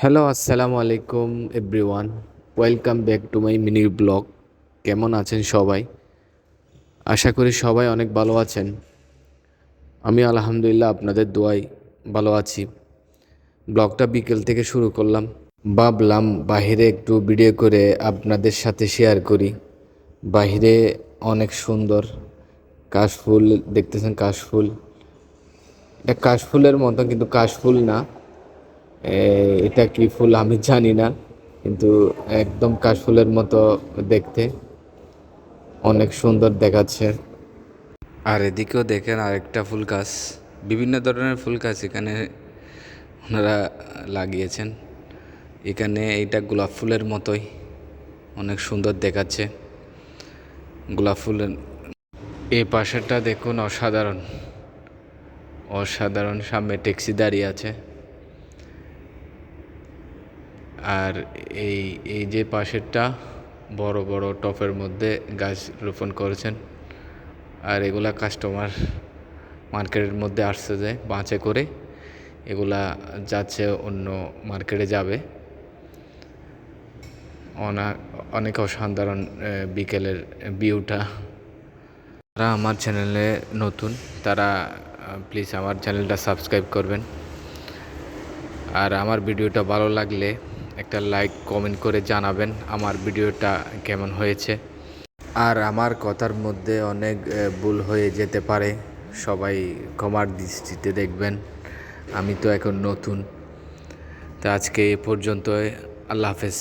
Hello আসসালামু আলাইকুম everyone welcome back to my mini blog কেমন আছেন সবাই? আশা করি সবাই অনেক ভালো আছেন। আমি আলহামদুলিল্লাহ আপনাদের দোয়াই ভালো আছি। ব্লগটা বিকেল থেকে শুরু করলাম। ভাবলাম বাহিরে একটু ভিডিও করে আপনাদের সাথে শেয়ার করি। বাহিরে অনেক সুন্দর কাশফুল, দেখতেছেন কাশফুল? এটা কাশফুলের মতো কিন্তু কাশফুল না। এটা কি ফুল আমি জানি না, কিন্তু একদম কাশফুলের মতো দেখতে। অনেক সুন্দর দেখাচ্ছে। আর এদিকেও দেখেন আরেকটা ফুল গাছ। বিভিন্ন ধরনের ফুল গাছ এখানে ওনারা লাগিয়েছেন। এখানে এইটা গোলাপ ফুলের মতোই অনেক সুন্দর দেখাচ্ছে। গোলাপ ফুলের এই পাশেরটা দেখুন অসাধারণ। অসাধারণ সামনে ট্যাক্সি দাঁড়িয়ে আছে। আর এই এই যে পাশেরটা বড় বড় টপের মধ্যে গাছ রোপণ করেছেন। আর এগুলা কাস্টমার মার্কেটের মধ্যে আসছে যে বাঁচে করে, এগুলা যাচ্ছে অন্য মার্কেটে যাবে। অনা, অনেক অসাধারণ বিকেলের ভিউটা যারা আমার চ্যানেলে নতুন, তারা প্লিজ আমার চ্যানেলটা সাবস্ক্রাইব করবেন। আর আমার ভিডিওটা ভালো লাগলে একটা লাইক কমেন্ট করে জানাবেন আমার ভিডিওটা কেমন হয়েছে। আর আমার কথার মধ্যে অনেক ভুল হয়ে যেতে পারে। সবাই ক্ষমার দৃষ্টিতে দেখবেন। আমি তো এখন নতুন। তা আজকে এ পর্যন্ত আল্লাহ হাফেজ।